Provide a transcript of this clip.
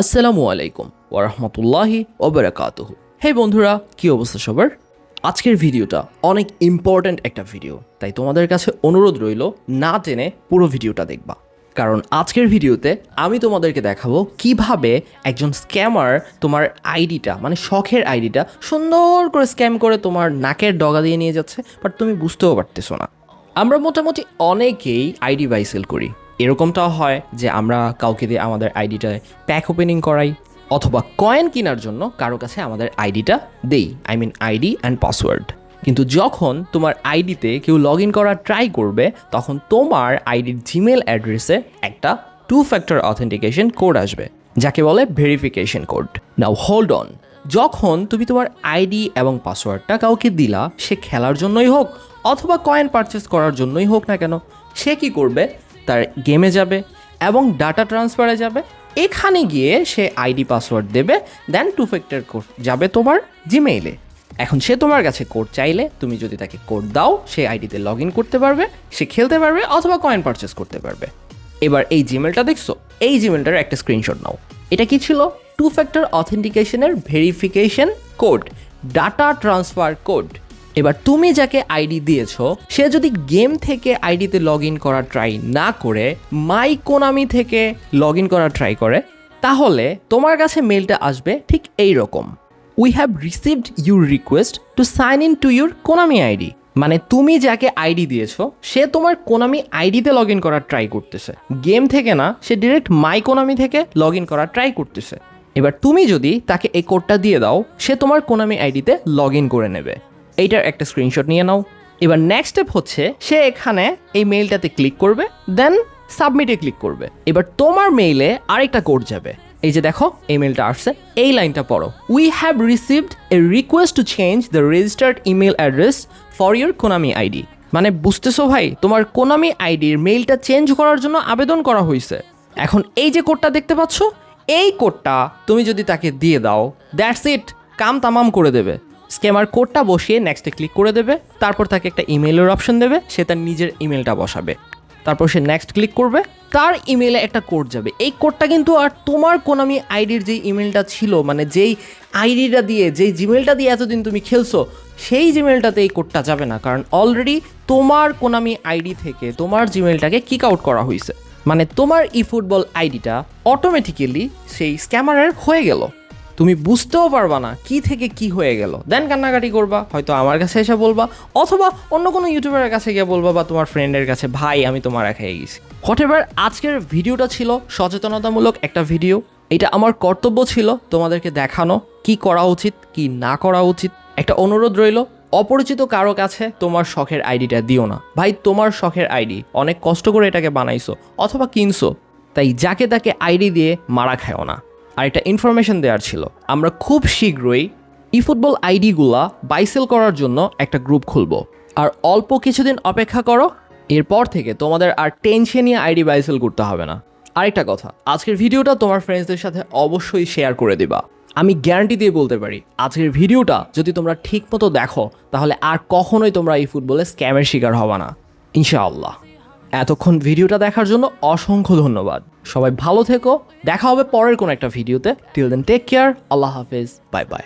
আসসালামু আলাইকুম ওরহমতুল্লাহি ওবরাকাতুহ। হে বন্ধুরা, কি অবস্থা সবার? আজকের ভিডিওটা অনেক ইম্পর্ট্যান্ট একটা ভিডিও তাই তোমাদের কাছে অনুরোধ রইল না টেনে পুরো ভিডিওটা দেখবা। কারণ আজকের ভিডিওতে আমি তোমাদেরকে দেখাবো কীভাবে একজন স্ক্যামার তোমার আইডিটা মানে শখের আইডিটা সুন্দর করে স্ক্যাম করে তোমার নাকের ডগা দিয়ে নিয়ে যাচ্ছে বাট তুমি বুঝতেও পারতেছো না। আমরা মোটামুটি অনেকেই আইডি বাই সেল করি। এরকমটাও হয় যে আমরা কাউকে দিয়ে আমাদের আইডিটায় প্যাক ওপেনিং করাই অথবা কয়েন কেনার জন্য কারও কাছে আমাদের আইডিটা দেই। I mean ID and password কিন্তু যখন তোমার আইডিতে কেউ লগ ইন করার ট্রাই করবে, তখন তোমার আইডির জিমেল অ্যাড্রেসে একটা টু ফ্যাক্টর অথেন্টিকেশন কোড আসবে, যাকে বলে verification code now hold on যখন তুমি তোমার আইডি এবং পাসওয়ার্ডটা কাউকে দিলা, সে খেলার জন্যই হোক অথবা কয়েন পারচেস করার জন্যই হোক না কেন, সে কি করবে? তার গেমে যাবে এবং ডাটা ট্রান্সফারে যাবে। এখানে গিয়ে সে আইডি পাসওয়ার্ড দেবে দেন টু ফ্যাক্টর কোড যাবে তোমার জিমেইলে এখন সে তোমার কাছে কোড চাইলে তুমি যদি তাকে কোড দাও, সে আইডিতে লগ ইন করতে পারবে, সে খেলতে পারবে অথবা কয়েন পারচেস করতে পারবে। এবার এই জিমেলটা দেখছ? এই জিমেলটার একটা স্ক্রিনশট নাও। এটা কি ছিল? Two factor অথেন্টিকেশনের verification code data transfer code এবার তুমি যাকে আইডি দিয়েছ, সে যদি গেম থেকে আইডিতে লগ ইন করা ট্রাই না করে, মাই কোনামি থেকে লগ ইন করা ট্রাই করে, তাহলে তোমার কাছে মেলটা আসবে ঠিক এই রকম we have received your request to sign in to your Konami ID মানে তুমি যাকে আইডি দিয়েছ, সে তোমার কোনামি আইডিতে লগ ইন করার ট্রাই করতেছে। গেম থেকে না, সে ডিরেক্ট মাই কোনামি থেকে লগ ইন করার ট্রাই করতেছে। এবার তুমি যদি তাকে এই কোডটা দিয়ে দাও, সে তোমার কোনামি আইডিতে লগ ইন করে নেবে। এইটার একটা স্ক্রিনশট নিয়ে নাও। এবার নেক্সট স্টেপ হচ্ছে, সে এখানে এই মেইলটাতে ক্লিক করবে দেন সাবমিটে ক্লিক করবে। এবার তোমার মেইলে আরেকটা কোড যাবে। এই যে দেখো, এই মেইলটা আসছে, এই লাইনটা পড়ো। We have received a request to change the registered email address for your Konami ID মানে বুঝতেছো ভাই, তোমার কোনামি আইডির মেইলটা চেঞ্জ করার জন্য আবেদন করা হয়েছে এখন এই যে কোডটা দেখতে পাচ্ছ, এই কোডটা তুমি যদি তাকে দিয়ে দাও দ্যাটস ইট কাম তামাম করে দেবে। স্ক্যামার কোডটা বসিয়ে নেক্সটে ক্লিক করে দেবে। তারপর তাকে একটা ইমেলের অপশন দেবে, সে তার নিজের ইমেলটা বসাবে। তারপর সে নেক্সট ক্লিক করবে, তার ইমেলে একটা কোড যাবে। এই কোডটা কিন্তু আর তোমার কোনামি আইডির যে ইমেলটা ছিল মানে যেই আইডিটা দিয়ে, যেই জিমেলটা দিয়ে এতদিন তুমি খেলছো, সেই জিমেলটাতে এই কোডটা যাবে না। কারণ অলরেডি তোমার কোনামি আইডি থেকে তোমার জিমেলটাকে কিক আউট করা হয়েছে মানে তোমার ই ফুটবল আইডিটা অটোমেটিক্যালি সেই স্ক্যামারের হয়ে গেল। তুমি বুঝতেও পারবা না কি থেকে কি হয়ে গেল। দেন কান্নাকাটি করবা, হয়তো আমার কাছে এসে বলবা, অথবা অন্য কোনো ইউটিউবারের কাছে গিয়ে বলবা বা তোমার ফ্রেন্ডের কাছে, ভাই, আমি তোমার খেয়ে গেছি। হোয়াট আজকের ভিডিওটা ছিল সচেতনতামূলক একটা ভিডিও এটা আমার কর্তব্য ছিল তোমাদেরকে দেখানো, কি করা উচিত, কি না করা উচিত। একটা অনুরোধ রইল, অপরিচিত কারও কাছে তোমার শখের আইডিটা দিও না। ভাই, তোমার শখের আইডি, অনেক কষ্ট করে এটাকে বানাইছো, অথবা কিনছো, তাই যাকে তাকে আইডি দিয়ে মারা খায়ও না। আর একটা ইনফরমেশন দেওয়ার ছিল। আমরা খুব শীঘ্রই ই ফুটবল আইডিগুলা বাইসেল করার জন্য একটা গ্রুপ খুলবো। আর অল্প কিছুদিন অপেক্ষা করো, এরপর থেকে তোমাদের আর টেনশন নিয়ে আইডি বাইসেল করতে হবে না। আরেকটা কথা, আজকের ভিডিওটা তোমার ফ্রেন্ডসদের সাথে অবশ্যই শেয়ার করে দিবা। আমি গ্যারান্টি দিয়ে বলতে পারি, আজকের ভিডিওটা যদি তোমরা ঠিক মতো দেখো, তাহলে আর কখনোই তোমরা এই ফুটবলে স্ক্যামের শিকার হবা না। ইনশাআল্লাহ। এতক্ষণ ভিডিওটা দেখার জন্য অসংখ্য ধন্যবাদ। সবাই ভালো থেকো, দেখা হবে পরের কোনো একটা ভিডিওতে। টিল দেন টেক কেয়ার আল্লাহ হাফেজ বাই বাই